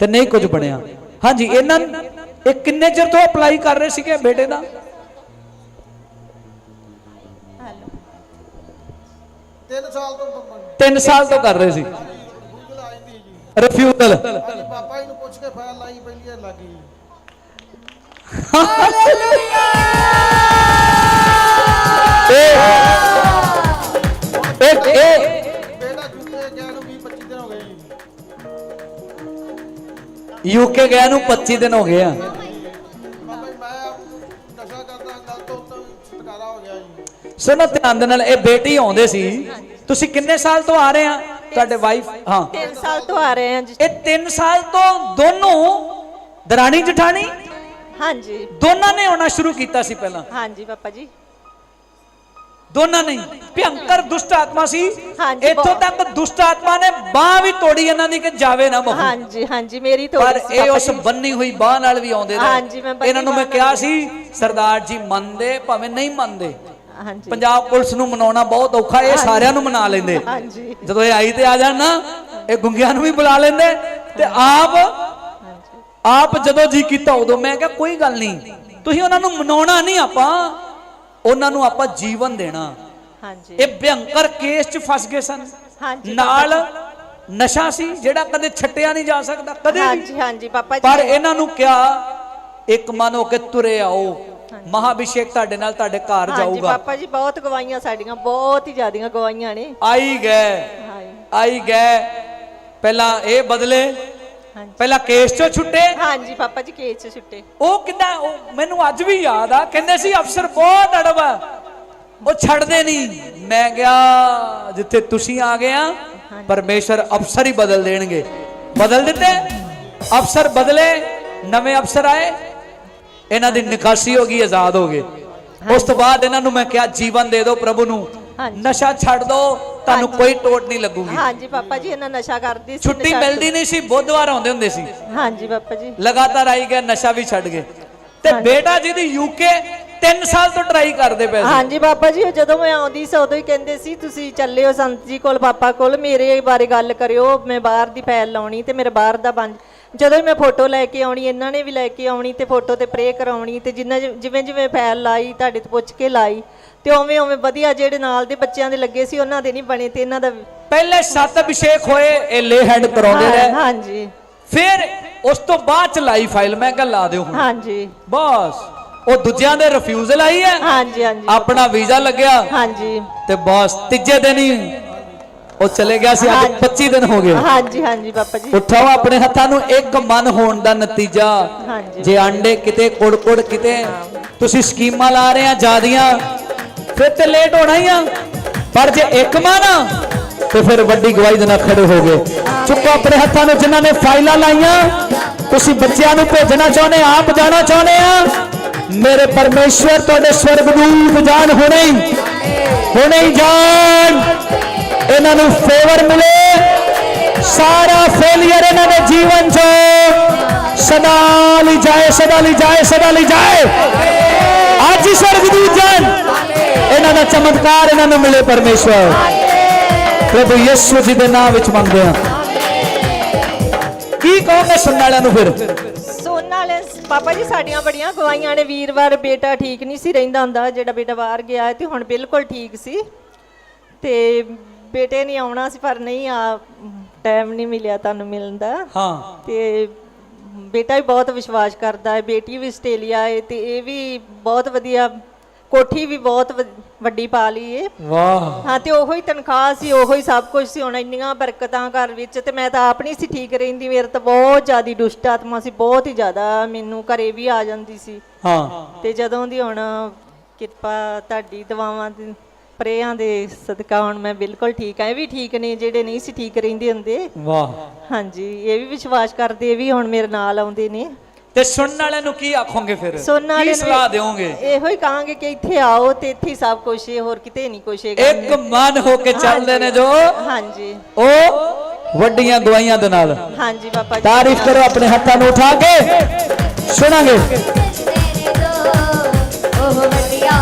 ਤੇ ਨਹੀਂ ਕੁਝ ਬਣਿਆ। ਹਾਂਜੀ ਇਹਨਾਂ ਇਹ ਕਿੰਨੇ ਚਿਰ ਤੋਂ ਅਪਲਾਈ ਕਰ ਰਹੇ ਸੀਗੇ ਬੇਟੇ ਦਾ? ਤਿੰਨ ਸਾਲ ਤੋਂ ਪ- 3 ਸਾਲ ਤੋਂ ਕਰ ਰਹੇ ਸੀ। ਰਿਫਿਊਜ਼ਲ ਪਾਪਾ ਜੀ ਨੂੰ ਪੁੱਛ ਕੇ ਫਾਈਲ ਲਾਈ ਪਹਿਲੀ ਲੱਗੀ ਜੀ ਇਹ ਇਹ ਯੂਕੇ ਗਿਆ ਨੂੰ 25 ਦਿਨ ਹੋ ਗਏ ਆ। ਸੁਣੋ ਧਿਆਨ ਦੇ ਨਾਲ ਇਹ ਬੇਟੀ ਆਉਂਦੇ ਸੀ। ਤੁਸੀਂ ਕਿੰਨੇ ਸਾਲ ਤੋਂ ਆ ਰਹੇ ਆ? ਤੁਹਾਡੇ ਵਾਈਫ ਹਾਂ। 3 ਸਾਲ ਤੋਂ ਆ ਰਹੇ ਹਾਂ ਜੀ। ਇਹ 3 ਸਾਲ ਤੋਂ ਦੋਨੋਂ ਦਰਾਣੀ ਜਠਾਣੀ? ਹਾਂਜੀ। ਦੋਨਾਂ ਨੇ ਆਉਣਾ ਸ਼ੁਰੂ ਕੀਤਾ ਸੀ ਪਹਿਲਾਂ। ਹਾਂਜੀ ਪਾਪਾ ਜੀ। ਦੋਨਾਂ ਨੇ ਹੀ। ਭਿਅੰਕਰ ਦੁਸ਼ਟ ਆਤਮਾ ਸੀ। ਹਾਂਜੀ, ਇੱਥੋਂ ਬਹੁਤ। ਤੱਕ ਦੁਸ਼ਟ ਆਤਮਾ ਨੇ ਬਾਹ ਵੀ ਤੋੜੀ ਇਹਨਾਂ ਦੀ ਕਿ ਜਾਵੇ ਨਾ ਬਹੂ। ਹਾਂਜੀ ਹਾਂਜੀ ਮੇਰੀ ਤੋਂ ਪਰ ਇਹ ਉਸ ਬੰਨੀ ਹੋਈ ਬਾਹ ਨਾਲ ਵੀ ਆਉਂਦੇ ਹਾਂਜੀ, ਮੈਂ ਨੇ ਬੰਨੀ ਇਹਨਾਂ ਨੂੰ ਮੈਂ ਬਾਂਹ ਕਿਹਾ ਨਾਲ ਸੀ ਸਰਦਾਰ ਜੀ ਮੰਨਦੇ ਭਾਵੇਂ ਨਹੀਂ ਮੰਨਦੇ। ਹਾਂਜੀ। ਪੰਜਾਬ ਪੁਲਿਸ ਨੂੰ ਮਨਾਉਣਾ ਬਹੁਤ ਔਖਾ ਇਹ ਸਾਰਿਆਂ ਨੂੰ ਮਨਾ ਲੈਂਦੇ। ਹਾਂਜੀ। ਜਦੋਂ ਇਹ ਆਈ ਤੇ ਆ ਜਾਣ ਨਾ ਇਹ ਗੁੰਗਿਆਂ ਨੂੰ ਵੀ ਬੁਲਾ ਲੈਂਦੇ ਤੇ ਆਪ ਆਪ ਜਦੋਂ ਜੀ ਕੀਤਾ ਉਦੋਂ ਮੈਂ ਕਿਹਾ ਕੋਈ ਗੱਲ ਨਹੀਂ। ਤੁਸੀਂ ਉਹਨਾਂ ਨੂੰ ਮਨਾਉਣਾ ਨਹੀਂ ਆਪਾਂ। ਉਹਨਾਂ ਨੂੰ ਆਪਾਂ ਜੀਵਨ ਦੇਣਾ। ਹਾਂਜੀ। ਇਹ ਭਿਅੰਕਰ ਕੇਸ 'ਚ ਫਸ ਗਏ ਸਨ। ਹਾਂਜੀ, ਨਾਲ ਨਸ਼ਾ ਸੀ ਜਿਹੜਾ ਕਦੇ ਛੱਟਿਆ ਨਹੀਂ ਜਾ ਸਕਦਾ ਕਦੇ ਵੀ। ਹਾਂਜੀ ਹਾਂਜੀ ਪਾਪਾ ਪਰ ਜੀ ਇਹਨਾਂ ਨੂੰ ਕਿਹਾ ਇੱਕ ਮਨ ਹੋ ਕੇ ਤੁਰੇ ਆਓ। ਮਹਾਭਿਸ਼ੇਕ ਤੁਹਾਡੇ ਨਾਲ ਤੁਹਾਡੇ ਘਰ ਹਾਂਜੀ ਜਾਊਗਾ। ਪਾਪਾ ਜੀ ਬਹੁਤ ਗਵਾਈਆਂ ਸਾਡੀਆਂ ਬਹੁਤ ਹੀ ਜ਼ਿਆਦੀਆਂ ਗਵਾਈਆਂ ਨੇ। ਆਈ ਗਏ। ਹਾਂਜੀ। ਆਈ ਗਏ। ਪਹਿਲਾਂ ਇਹ ਬਦਲੇ ਹਾਂਜੀ। ਪਹਿਲਾਂ ਕੇਸ 'ਚੋਂ ਛੁੱਟੇ। ਹਾਂਜੀ ਪਾਪਾ ਜੀ ਕੇਸ ਚ ਛੁੱਟੇ। ਉਹ ਕਿੱਦਾਂ ਉਹ ਮੈਨੂੰ ਅੱਜ ਵੀ ਯਾਦ ਆ ਕਹਿੰਦੇ ਸੀ ਅਫਸਰ ਬਹੁਤ ਅੜਬ ਆ। ਉਹ ਛੱਡਦੇ ਨਹੀਂ ਮੈਂ ਗਿਆ ਜਿੱਥੇ ਤੁਸੀਂ ਆ ਗਏ ਆ ਪਰਮੇਸ਼ਰ ਅਫਸਰ ਹੀ ਬਦਲ ਦੇਣਗੇ। ਬਦਲ ਦਿੱਤੇ। ਅਫਸਰ ਬਦਲੇ ਨਵੇਂ ਅਫਸਰ ਆਏ। ਇਹਨਾਂ ਦੀ ਨਿਕਾਸੀ ਹੋ ਗਈ ਆਜ਼ਾਦ ਹੋ ਗਏ। ਉਸ ਤੋਂ ਬਾਅਦ ਇਹਨਾਂ ਨੂੰ ਮੈਂ ਕਿਹਾ ਜੀਵਨ ਦੇ ਦਿਓ ਪ੍ਰਭੂ ਨੂੰ। ਹਾਂਜੀ। ਨਸ਼ਾ ਛੱਡ ਦਿਓ। ਤੁਹਾਨੂੰ ਕੋਈ ਟੋਟ ਨਹੀਂ ਲੱਗੂਗੀ। ਹਾਂਜੀ ਪਾਪਾ ਜੀ ਇਹਨਾਂ ਨਸ਼ਾ ਕਰਦੀ ਸੀ ਛੁੱਟੀ ਨਸ਼ਾ- ਮਿਲਦੀ ਨਹੀਂ ਸੀ ਬੁੱਧਵਾਰ ਆਉਂਦੇ ਹੁੰਦੇ ਸੀ। ਹਾਂਜੀ ਪਾਪਾ ਜੀ। ਲਗਾਤਾਰ ਆਈ ਗਏ ਨਸ਼ਾ ਵੀ ਛੱਡ ਗਏ। ਤੇ ਬੇਟਾ ਜਿਹਦੀ ਯੂਕੇ 3 ਸਾਲ ਤੋਂ ਟਰਾਈ ਕਰਦੇ ਪਏ ਸੀ। ਹਾਂਜੀ ਬਾਬਾ ਜੀ ਉਹ ਜਦੋਂ ਮੈਂ ਆਉਂਦੀ ਸੀ ਉਦੋਂ ਹੀ ਕਹਿੰਦੇ ਸੀ ਤੁਸੀਂ ਚੱਲਿਓ ਸੰਤ ਜੀ ਕੋਲ ਪਾਪਾ ਕੋਲ ਮੇਰੇ ਬਾਰੇ ਗੱਲ ਕਰਿਓ ਮੈਂ ਬਾਹਰ ਦੀ ਫਾਈਲ ਲਾਉਣੀ ਤੇ ਮੇਰੇ ਬਾਹਰ ਦਾ ਬਣ ਜਦੋਂ ਮੈਂ ਫੋਟੋ ਲੈ ਕੇ ਆਉਣੀ ਇਹਨਾਂ ਨੇ ਵੀ ਲੈ ਕੇ ਆਉਣੀ ਤੇ ਫੋਟੋ ਤੇ ਪ੍ਰੇ ਕਰਾਉਣੀ ਤੇ ਜਿੰਨਾ ਜਿਵੇਂ ਜਿਵੇਂ ਫਾਈਲ ਲਾਈ ਤੁਹਾਡੇ ਤੋਂ ਪੁੱਛ ਕੇ ਲਾਈ ਤੇ ਉਵੇਂ ਉਵੇਂ ਵਧੀਆ ਜਿਹੜੇ ਨਾਲ ਦੇ ਬੱਚਿਆਂ ਦੇ ਲੱਗੇ ਸੀ ਉਹਨਾਂ ਦੇ ਨਹੀਂ ਬਣੇ ਤੇ ਇਹਨਾਂ ਦਾ ਪਹਿਲੇ ਸੱਤ ਅਭਿਸ਼ੇਕ ਹੋਏ ਇਹ ਲੇ ਹੈਡ ਕਰਾਉਂਦੇ ਰਹੇ। ਹਾਂਜੀ। ਫਿਰ ਉਸ ਤੋਂ ਬਾਅਦ ਚ ਲਾਈ ਫਾਈਲ ਮੈਂ ਕਿਹਾ ਲਾ ਦਿਓ ਹੁਣ। ਹਾਂਜੀ। ਬਸ। ਉਹ ਦੂਜਿਆਂ ਦੇ ਰਿਫਿਊਜ਼ਲ ਆਈ ਹੈ। ਹਾਂਜੀ ਹਾਂਜੀ। ਆਪਣਾ ਵੀਜ਼ਾ ਲੱਗਿਆ। ਹਾਂਜੀ। ਤੇ ਬਸ ਤੀਜੇ ਦਿਨ ਹੀ ਉਹ ਚਲੇ ਗਿਆ ਸੀ ਅੱਜ ਹਾਂਜੀ। 25 ਦਿਨ ਹੋ ਗਏ। ਹਾਂਜੀ ਹਾਂਜੀ ਪਾਪਾ ਜੀ। ਉਠਾਓ ਆਪਣੇ ਹੱਥਾਂ ਨੂੰ ਇੱਕ ਮਨ ਹੋਣ ਦਾ ਨਤੀਜਾ। ਜੇ ਆਂਡੇ ਕਿਤੇ ਕੁੜ-ਕੁੜ ਕਿਤੇ ਤੁਸੀਂ ਸਕੀਮਾਂ ਲਾ ਰਹੇ ਆ ਜਿਆਦੀਆਂ ਫਿਰ ਤੇ ਲੇਟ ਹੋਣਾ ਹੀ ਆ। ਪਰ ਜੇ ਇੱਕ ਮਨ ਤੇ ਫਿਰ ਵੱਡੀ ਗਵਾਹੀ ਦੇ ਨਾਲ ਖੜੇ ਹੋ ਗਏ। ਚੁੱਕੋ ਆਪਣੇ ਹੱਥਾਂ ਨੂੰ ਜਿਨ੍ਹਾਂ ਨੇ ਫਾਈਲਾਂ ਲਾਈਆਂ ਤੁਸੀਂ ਬੱਚਿਆਂ ਨੂੰ ਭੇਜਣਾ ਚਾਹੁੰਦੇ ਆਪ ਜਾਣਾ ਚਾਹੁੰਦੇ ਆ। ਮੇਰੇ ਪਰਮੇਸ਼ਵਰ ਤੁਹਾਡੇ ਸਵਰਗਦੂਤ ਜਾਣ ਹੁਣੇ ਹੀ ਹੁਣੇ ਹੀ ਜਾਣ ਇਹਨਾਂ ਨੂੰ ਫੇਵਰ ਮਿਲੇ। ਸਾਰਾ ਫੇਲਿਅਰ ਇਹਨਾਂ ਦੇ ਜੀਵਨ ਚੋਂ। ਸਦਾ ਲਈ ਜਾਏ, ਸਦਾ ਲਈ ਜਾਏ, ਸਦਾ ਲਈ ਜਾਏ। ਅੱਜ ਹੀ ਸਵਰਗਦੂਤ ਇਹਨਾਂ ਦਾ ਚਮਤਕਾਰ ਇਹਨਾਂ ਨੂੰ ਮਿਲੇ ਪਰਮੇਸ਼ਵਰ। ਪ੍ਰਭੂ ਯਿਸੂ ਜੀ ਦੇ ਨਾਮ ਵਿੱਚ ਮੰਗਦੇ ਹਾਂ। ਕੀ ਕਹੋਗੇ ਸੁਣਨ ਵਾਲਿਆਂ ਨੂੰ ਫਿਰ? ਸੁਣਨ ਵਾਲੇ, ਪਾਪਾ ਜੀ, ਸਾਡੀਆਂ ਬੜੀਆਂ ਗਵਾਈਆਂ ਨੇ। ਵੀਰਵਾਰ ਬੇਟਾ ਠੀਕ ਨਹੀਂ ਸੀ, ਰਹਿੰਦਾ ਹੁੰਦਾ। ਜਿਹੜਾ ਬੇਟਾ ਬਾਹਰ ਗਿਆ ਤੇ ਹੁਣ ਬਿਲਕੁਲ ਠੀਕ ਸੀ। ਤੇ ਬੇਟੇ ਨੇ ਆਉਣਾ ਸੀ ਪਰ ਨਹੀਂ ਆ ਟਾਈਮ ਨਹੀਂ ਮਿਲਿਆ ਤੁਹਾਨੂੰ ਮਿਲਣ ਦਾ। ਹਾਂ। ਤੇ ਬੇਟਾ ਵੀ ਬਹੁਤ ਵਿਸ਼ਵਾਸ ਕਰਦਾ ਹੈ ਬੇਟੀ ਵੀ ਆਸਟ੍ਰੇਲੀਆ ਹੈ ਤੇ ਇਹ ਵੀ ਬਹੁਤ ਵਧੀਆ ਕੋਠੀ ਵੀ ਬਹੁਤ ਵ- ਵੱਡੀ ਪਾ ਲਈ ਏ ਵਾਹ। ਹਾਂ ਤੇ ਉਹੋ ਹੀ ਤਨਖਾਹ ਸੀ ਉਹੋ ਹੀ ਸਭ ਕੁਝ ਸੀ ਹੁਣ ਇੰਨੀਆਂ ਬਰਕਤਾਂ ਘਰ ਵਿੱਚ ਤੇ ਮੈਂ ਤਾਂ ਆਪ ਨਹੀਂ ਸੀ ਠੀਕ ਰਹਿੰਦੀ ਮੇਰੇ ਤਾਂ ਬਹੁਤ ਜ਼ਿਆਦੀ ਦੁਸ਼ਟ ਆਤਮਾ ਸੀ ਬਹੁਤ ਹੀ ਜ਼ਿਆਦਾ ਮੈਨੂੰ ਘਰੇ ਵੀ ਆ ਜਾਂਦੀ ਸੀ। ਹਾਂ। ਤੇ ਜਦੋਂ ਦੀ ਹੁਣ ਕਿਰਪਾ ਤੁਹਾਡੀ ਦਵਾਵਾਂ ਦੀ ਪ੍ਰੇਆਂ ਦੇ ਸਦਕਾ ਹੁਣ ਮੈਂ ਬਿਲਕੁਲ ਠੀਕ ਆ ਇਹ ਵੀ ਠੀਕ ਨੇ ਜਿਹੜੇ ਨਹੀਂ ਸੀ ਠੀਕ ਰਹਿੰਦੇ ਹੁੰਦੇ। ਵਾਹ। ਹਾਂਜੀ ਇਹ ਵੀ ਵਿਸ਼ਵਾਸ ਕਰਦੇ ਇਹ ਵੀ ਹੁਣ ਮੇਰੇ ਨਾਲ ਆਉਂਦੇ ਨੇ। ਤੇ ਸੁਣਨ ਵਾਲਿਆਂ ਨੂੰ ਕੀ ਆਖੋਗੇ ਫਿਰ? ਸੁਣਨ ਨੂੰ ਸਲਾਹ ਦਿਓਗੇ? ਇਹੋ ਹੀ ਕਹਾਂਗੇ ਕਿ ਇੱਥੇ ਆਓ ਤੇ ਇੱਥੇ ਸਭ ਕੁਝ ਹੈ ਹੋਰ ਕਿਤੇ ਨਹੀਂ ਕੁਝ ਹੈਗਾ। ਇੱਕ ਮਨ ਹੋ ਕੇ ਚੱਲਦੇ ਨੇ ਜੋ। ਹਾਂਜੀ। ਉਹ ਵੱਡੀਆਂ ਗਵਾਈਆਂ ਦੇ ਨਾਲ। ਹਾਂਜੀ ਪਾਪਾ ਜੀ। ਤਾਰੀਫ ਕਰੋ ਆਪਣੇ ਹੱਥਾਂ ਨੂੰ ਉਠਾ ਕੇ। ਸੁਣਾਂਗੇ। ਉਹ ਵੱਡੀਆਂ